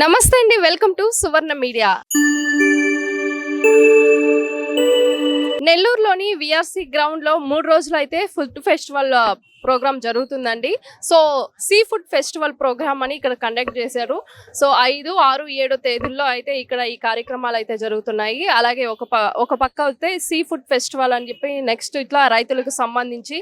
నమస్తే అండి welcome to Suvarna media. నెల్లూరులోని విఆర్సీ గ్రౌండ్లో మూడు రోజులు అయితే ఫుడ్ ఫెస్టివల్ ప్రోగ్రామ్ జరుగుతుందండి. So see food festival programme అని ఇక్కడ కండక్ట్ చేశారు. సో ఐదు ఆరు ఏడు తేదీల్లో అయితే ఇక్కడ ఈ కార్యక్రమాలు అయితే జరుగుతున్నాయి. అలాగే ఒక ప ఒక పక్క అయితే సీ ఫుడ్ ఫెస్టివల్ అని చెప్పి నెక్స్ట్ ఇట్లా రైతులకు సంబంధించి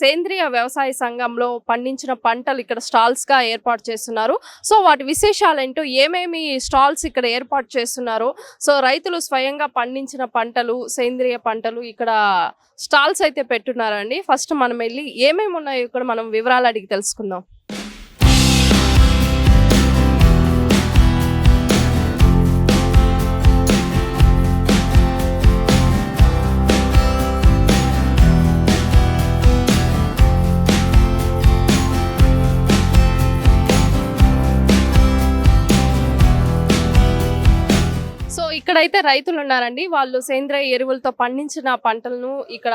సేంద్రియ వ్యవసాయ సంఘంలో పండించిన పంటలు ఇక్కడ స్టాల్స్గా ఏర్పాటు చేస్తున్నారు. సో వాటి విశేషాలు ఏంటో ఏమేమి స్టాల్స్ ఇక్కడ ఏర్పాటు చేస్తున్నారు? సో రైతులు స్వయంగా పండించిన పంటలు సేంద్రియ పంటలు ఇక్కడ స్టాల్స్ అయితే పెట్టున్నారండి. ఫస్ట్ మనం వెళ్ళి ఏమేమి ఉన్నాయో ఇక్కడ మనం వివరాలు అడిగి తెలుసుకుందాం. ఇక్కడైతే రైతులు ఉన్నారండి. వాళ్ళు సేంద్రియ ఎరువులతో పండించిన పంటలను ఇక్కడ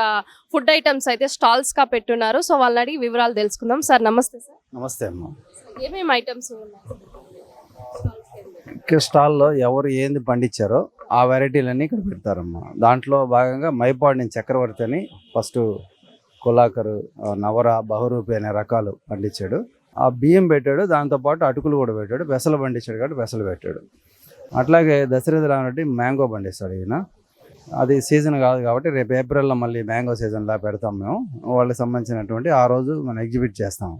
ఫుడ్ ఐటమ్స్ అయితే స్టాల్స్గా పెట్టున్నారు. సో వాళ్ళని అడిగి వివరాలు తెలుసుకుందాం. సార్ నమస్తే సార్. నమస్తే అమ్మ. ఏమేమి ఐటమ్స్ ఇక్కడ స్టాల్లో ఎవరు ఏంది పండించారో ఆ వెరైటీలన్నీ ఇక్కడ పెడతారమ్మా. దాంట్లో భాగంగా మైపాడు చక్రవర్తి అని ఫస్ట్ కులాకరు నవర బహురూపి అనే రకాలు పండించాడు. ఆ బియ్యం పెట్టాడు దాంతోపాటు అటుకులు కూడా పెట్టాడు పెసలు పండించాడు కాబట్టి పెసలు పెట్టాడు. అట్లాగే దశరథ రామరెడ్డి మ్యాంగో పండిస్తాడు ఈయన. అది సీజన్ కాదు కాబట్టి రేపు ఏప్రిల్లో మళ్ళీ మ్యాంగో సీజన్లా పెడతాం మేము. వాళ్ళకి సంబంధించినటువంటి ఆ రోజు మనం ఎగ్జిబిట్ చేస్తాం.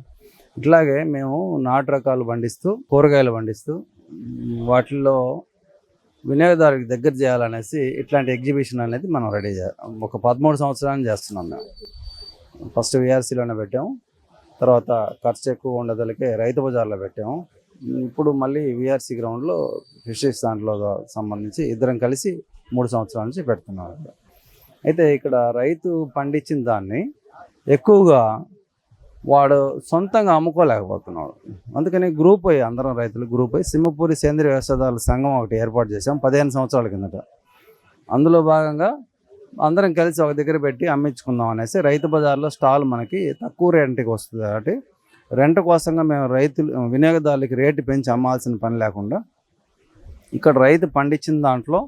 ఇట్లాగే మేము నాటు రకాలు పండిస్తూ కూరగాయలు పండిస్తూ వాటిల్లో వినియోగదారుకి దగ్గర చేయాలనేసి ఇట్లాంటి ఎగ్జిబిషన్ అనేది మనం రెడీ చే ఒక పదమూడు సంవత్సరాలు చేస్తున్నాం మేము. ఫస్ట్ విఆర్సీలోనే పెట్టాము. తర్వాత ఖర్చు ఎక్కువ ఉండదలకే రైతు బజార్లో పెట్టాము. ఇప్పుడు మళ్ళీ విఆర్సీ గ్రౌండ్లో ఫిషరీస్ దాంట్లో సంబంధించి ఇద్దరం కలిసి మూడు సంవత్సరాల నుంచి పెడుతున్నాం. అయితే ఇక్కడ రైతు పండించిన దాన్ని ఎక్కువగా వాడు సొంతంగా అమ్ముకోలేకపోతున్నాడు. అందుకని గ్రూప్ అయ్యి అందరం రైతులు గ్రూప్ అయ్యి సింహపూరి సేంద్రియ వ్యవసాయదారుల సంఘం ఒకటి ఏర్పాటు చేసాం పదిహేను సంవత్సరాల కిందట. అందులో భాగంగా అందరం కలిసి ఒక దగ్గర పెట్టి అమ్మించుకుందాం అనేసి రైతు బజార్లో స్టాల్ మనకి తక్కువ రేటుకి వస్తుంది కాబట్టి రెంట్ కోసంగా మేము రైతులు వినియోగదారులకి రేటు పెంచి అమ్మాల్సిన పని లేకుండా ఇక్కడ రైతు పండించిన దాంట్లో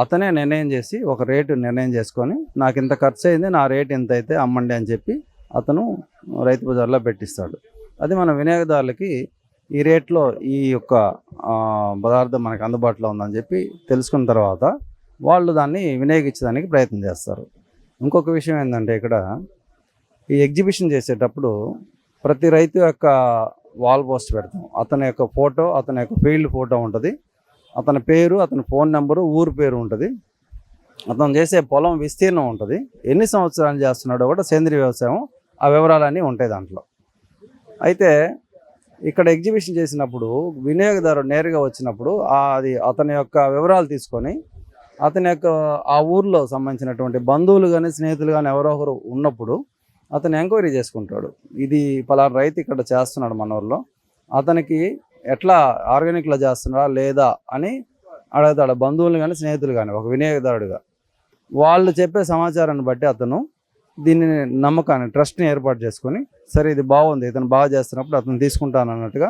అతనే నిర్ణయం చేసి ఒక రేటు నిర్ణయం చేసుకొని నాకు ఇంత ఖర్చు అయింది నా రేటు ఎంత అయితే అమ్మండి అని చెప్పి అతను రైతు బజార్లో పెట్టిస్తాడు. అది మన వినియోగదారులకి ఈ రేట్లో ఈ యొక్క పదార్థం మనకు అందుబాటులో ఉందని చెప్పి తెలుసుకున్న తర్వాత వాళ్ళు దాన్ని వినియోగించడానికి ప్రయత్నం చేస్తారు. ఇంకొక విషయం ఏంటంటే ఇక్కడ ఈ ఎగ్జిబిషన్ చేసేటప్పుడు ప్రతి రైతు యొక్క వాల్ పోస్ట్ పెడతాం. అతని యొక్క ఫోటో అతని యొక్క ఫీల్డ్ ఫోటో ఉంటుంది. అతని పేరు అతని ఫోన్ నెంబరు ఊరు పేరు ఉంటుంది. అతను చేసే పొలం విస్తీర్ణం ఉంటుంది. ఎన్ని సంవత్సరాలు చేస్తున్నాడో కూడా సేంద్రీయ వ్యవసాయం ఆ వివరాలన్నీ ఉంటాయి దాంట్లో. అయితే ఇక్కడ ఎగ్జిబిషన్ చేసినప్పుడు వినియోగదారుడు నేరుగా వచ్చినప్పుడు అది అతని యొక్క వివరాలు తీసుకొని అతని యొక్క ఆ ఊర్లో సంబంధించినటువంటి బంధువులు కానీ స్నేహితులు కానీ ఎవరో ఒకరు ఉన్నప్పుడు అతను ఎంక్వైరీ చేసుకుంటాడు. ఇది పలానా రైతు ఇక్కడ చేస్తున్నాడు మన ఊర్లో అతనికి ఎట్లా ఆర్గానిక్లో చేస్తున్నాడా లేదా అని అడుగుతాడు. బంధువులు కానీ స్నేహితులు కానీ ఒక వినియోగదారుడుగా. వాళ్ళు చెప్పే సమాచారాన్ని బట్టి అతను దీన్ని నమ్మకాన్ని ట్రస్ట్ని ఏర్పాటు చేసుకొని సరే ఇది బాగుంది ఇతను బాగా చేస్తున్నప్పుడు అతను తీసుకుంటాను అన్నట్టుగా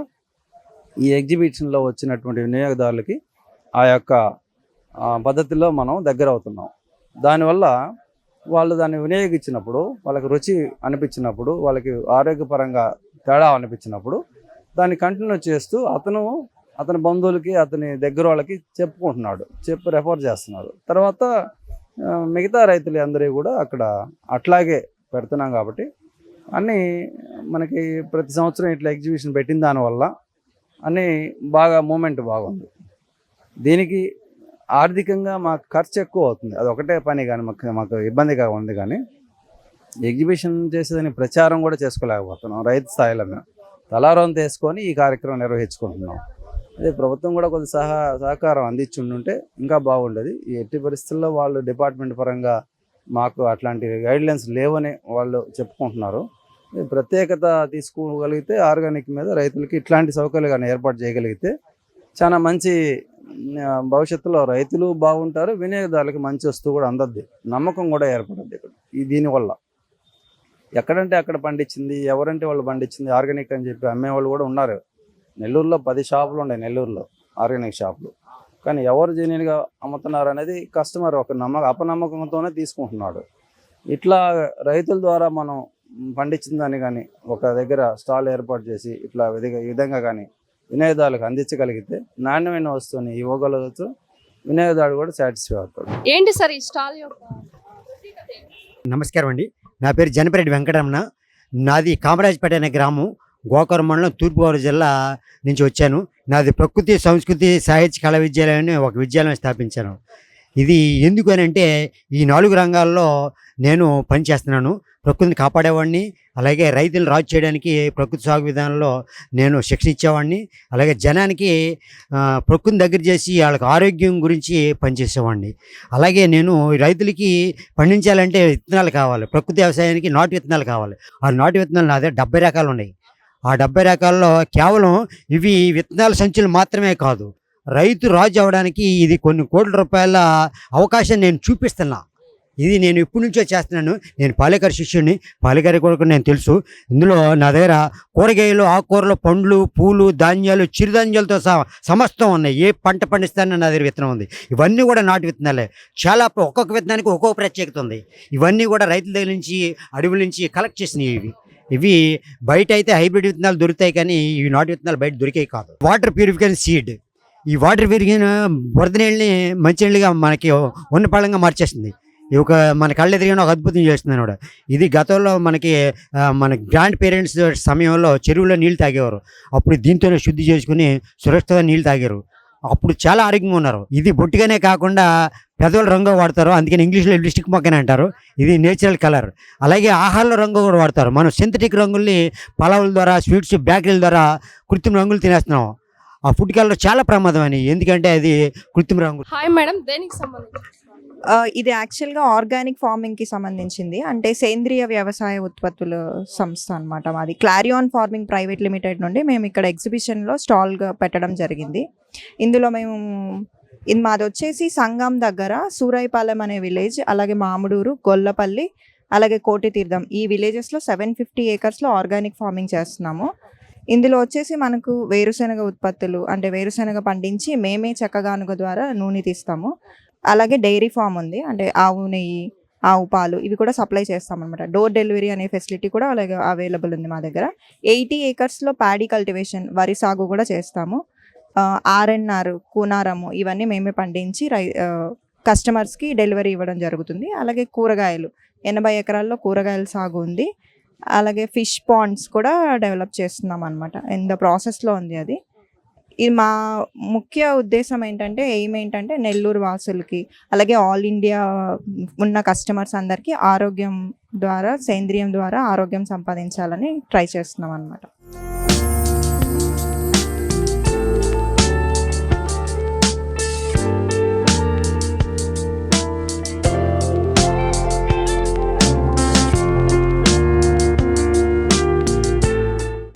ఈ ఎగ్జిబిషన్లో వచ్చినటువంటి వినియోగదారులకి ఆ యొక్క పద్ధతిలో మనం దగ్గర అవుతున్నాం దానివల్ల వాళ్ళు దాన్ని వినియోగించినప్పుడు వాళ్ళకి రుచి అనిపించినప్పుడు వాళ్ళకి ఆరోగ్యపరంగా తేడా అనిపించినప్పుడు దాన్ని కంటిన్యూ చేస్తూ అతను అతని బంధువులకి అతని దగ్గర వాళ్ళకి చెప్పుకుంటున్నాడు. చెప్పి రెఫర్ చేస్తున్నాడు. తర్వాత మిగతా రైతులు అందరూ కూడా అక్కడ అట్లాగే పెడుతున్నాం కాబట్టి అన్నీ మనకి ప్రతి సంవత్సరం ఇట్లా ఎగ్జిబిషన్ పెట్టిన దానివల్ల అన్నీ బాగా మూమెంట్ బాగుంది. దీనికి ఆర్థికంగా మాకు ఖర్చు ఎక్కువ అవుతుంది. అది ఒకటే పని కానీ మాకు మాకు ఇబ్బందిగా ఉంది కానీ ఎగ్జిబిషన్ చేసేదని ప్రచారం కూడా చేసుకోలేకపోతున్నాం రైతు స్థాయిలో మేము తలారం తీసుకొని ఈ కార్యక్రమం నిర్వహించుకుంటున్నాం. అదే ప్రభుత్వం కూడా కొద్ది సహా సహకారం అందించుండుంటే ఇంకా బాగుండేది. ఈ ఎట్టి పరిస్థితుల్లో వాళ్ళు డిపార్ట్మెంట్ పరంగా మాకు అట్లాంటి గైడ్లైన్స్ లేవని వాళ్ళు చెప్పుకుంటున్నారు. ప్రత్యేకత తీసుకోగలిగితే ఆర్గానిక్ మీద రైతులకి ఇట్లాంటి సౌకర్యాలు కానీ ఏర్పాటు చేయగలిగితే చాలా మంచి భవిష్యత్తులో రైతులు బాగుంటారు వినియోగదారులకు మంచి వస్తువు కూడా అందద్ది. నమ్మకం కూడా ఏర్పడుద్ది ఇక్కడ. ఈ దీనివల్ల ఎక్కడంటే అక్కడ పండించింది ఎవరంటే వాళ్ళు పండించింది ఆర్గానిక్ అని చెప్పి అమ్మేవాళ్ళు కూడా ఉన్నారు. నెల్లూరులో పది షాపులు ఉన్నాయి నెల్లూరులో ఆర్గానిక్ షాపులు. కానీ ఎవరు జెన్యున్గా అమ్ముతున్నారు అనేది కస్టమర్ ఒక నమ్మక అపనమ్మకంతోనే తీసుకుంటున్నాడు. ఇట్లా రైతుల ద్వారా మనం పండించిన దాన్ని కానీ ఒక దగ్గర స్టాల్ ఏర్పాటు చేసి ఇట్లా విధిగా- ఈ విధంగా కానీ వినియోగదారులకు అందించగలిగితే నాణ్యమైన వస్తువుని ఇవ్వగలగచ్చు వినియోగదారుడు కూడా సాటిస్ఫై అవుతాడు. ఏంటి సార్ ఈ స్టాల్ యొక్క? నమస్కారం అండి. నా పేరు జనపరెడ్డి వెంకటరమణ. నాది కామరాజపేట అనే గ్రామం. గోకవరం మండలం తూర్పుగోదావరి జిల్లా నుంచి వచ్చాను. నాది ప్రకృతి సంస్కృతి సాహిత్య కళా విద్యాలయం అని ఒక విద్యాలయం స్థాపించాను. ఇది ఎందుకు అని అంటే ఈ నాలుగు రంగాల్లో నేను పనిచేస్తున్నాను. ప్రకృతిని కాపాడేవాడిని అలాగే రైతులను రాజు చేయడానికి ప్రకృతి సాగు విధానంలో నేను శిక్షణ ఇచ్చేవాడిని అలాగే జనానికి ప్రకృతిని దగ్గర చేసి వాళ్ళకి ఆరోగ్యం గురించి పనిచేసేవాడిని. అలాగే నేను రైతులకి పండించాలంటే విత్తనాలు కావాలి. ప్రకృతి వ్యవసాయానికి నాటు విత్తనాలు కావాలి. ఆ నాటు విత్తనాలు నా దగ్గర డెబ్బై రకాలు ఉన్నాయి. ఆ డెబ్బై రకాల్లో కేవలం ఇవి విత్తనాల సంచులు మాత్రమే కాదు. రైతు రాజు అవడానికి ఇది కొన్ని కోట్ల రూపాయల అవకాశం నేను చూపిస్తున్నా. ఇది నేను ఎప్పటి నుంచో చేస్తున్నాను. నేను పాలేకర్ శిష్యుడిని పాలేకర్ కొరకు నేను తెలుసు. ఇందులో నా దగ్గర కూరగాయలు ఆకుకూరలు పండ్లు పూలు ధాన్యాలు చిరుధాన్యాలతో సమస్తం ఉన్నాయి. ఏ పంట పండిస్తానని నా దగ్గర విత్తనం ఉంది. ఇవన్నీ కూడా నాటు విత్తనాలే. చాలా ఒక్కొక్క విత్తనానికి ఒక్కొక్క ప్రత్యేకత ఉంది. ఇవన్నీ కూడా రైతుల దగ్గర నుంచి అడవుల నుంచి కలెక్ట్ చేసినవి ఇవి. ఇవి బయట అయితే హైబ్రిడ్ విత్తనాలు దొరుకుతాయి కానీ ఇవి నాటు విత్తనాలు బయట దొరికాయి కాదు. Water purification seed. ఈ వాటర్ పెరిగిన బురద నీళ్ళని మంచి నీళ్ళుగా మనకి ఉన్నపళంగా మార్చేస్తుంది. ఇవి ఒక మన కళ్ళు ఎదిరిగిన ఒక అద్భుతం చేస్తుంది అనమాట. ఇది గతంలో మనకి మన గ్రాండ్ పేరెంట్స్ సమయంలో చెరువులో నీళ్ళు తాగేవారు. అప్పుడు దీంతోనే శుద్ధి చేసుకుని సురక్షితంగా నీళ్ళు తాగారు. అప్పుడు చాలా ఆరోగ్యంగా ఉన్నారు. ఇది బొట్టిగానే కాకుండా పెదవుల రంగు వాడతారు. అందుకని ఇంగ్లీష్లో లిప్స్టిక్ మొక్కని అంటారు. ఇది నేచురల్ కలర్. అలాగే ఆహారంలో రంగు కూడా వాడతారు. మనం సింథటిక్ రంగుల్ని పలావుల ద్వారా స్వీట్స్ బేకరీల ద్వారా కృత్రిమ రంగులు తినేస్తున్నాం. ఆ ఫుడ్ కలర్ చాలా ప్రమాదం అని. ఎందుకంటే అది కృత్రిమ రంగు. హాయ్ మేడం దేనికి సంబంధించి ఇది యాక్చువల్గా ఆర్గానిక్ ఫార్మింగ్కి సంబంధించింది. అంటే సేంద్రియ వ్యవసాయ ఉత్పత్తుల సంస్థ అనమాట మాది. క్లారియాన్ ఫార్మింగ్ ప్రైవేట్ లిమిటెడ్ నుండి మేము ఇక్కడ ఎగ్జిబిషన్లో స్టాల్గా పెట్టడం జరిగింది. ఇందులో మేము ఇది మాది వచ్చేసి సంగం దగ్గర సూరాయిపాలెం అనే విలేజ్ అలాగే మామిడూరు గొల్లపల్లి అలాగే కోటి తీర్థం. ఈ విలేజెస్లో సెవెన్ ఫిఫ్టీ ఏకర్స్లో ఆర్గానిక్ ఫార్మింగ్ చేస్తున్నాము. ఇందులో వచ్చేసి మనకు వేరుశనగ ఉత్పత్తులు అంటే వేరుశనగ పండించి మేమే చెక్కగానుగ ద్వారా నూనె తీస్తాము. అలాగే డైరీ ఫామ్ ఉంది. అంటే ఆవు నెయ్యి ఆవు పాలు ఇవి కూడా సప్లై చేస్తాం అనమాట డోర్ డెలివరీ అనే ఫెసిలిటీ కూడా అలాగే అవైలబుల్ ఉంది మా దగ్గర. ఎయిటీ ఏకర్స్లో ప్యాడీ కల్టివేషన్ వరి సాగు కూడా చేస్తాము. ఆర్ఎన్ఆర్ కూనారము ఇవన్నీ మేమే పండించి రై కస్టమర్స్కి డెలివరీ ఇవ్వడం జరుగుతుంది. అలాగే కూరగాయలు ఎనభై ఎకరాల్లో కూరగాయల సాగు ఉంది. అలాగే ఫిష్ పాండ్స్ కూడా డెవలప్ చేస్తున్నాం అనమాట ఇన్ ద ప్రాసెస్లో ఉంది అది. ఇది మా ముఖ్య ఉద్దేశం ఏంటంటే ఎయిమ్ ఏంటంటే నెల్లూరు వాసులకి అలాగే ఆల్ ఇండియా ఉన్న కస్టమర్స్ అందరికీ ఆరోగ్యం ద్వారా సేంద్రియం ద్వారా ఆరోగ్యం సంపాదించాలని ట్రై చేస్తున్నాం అనమాట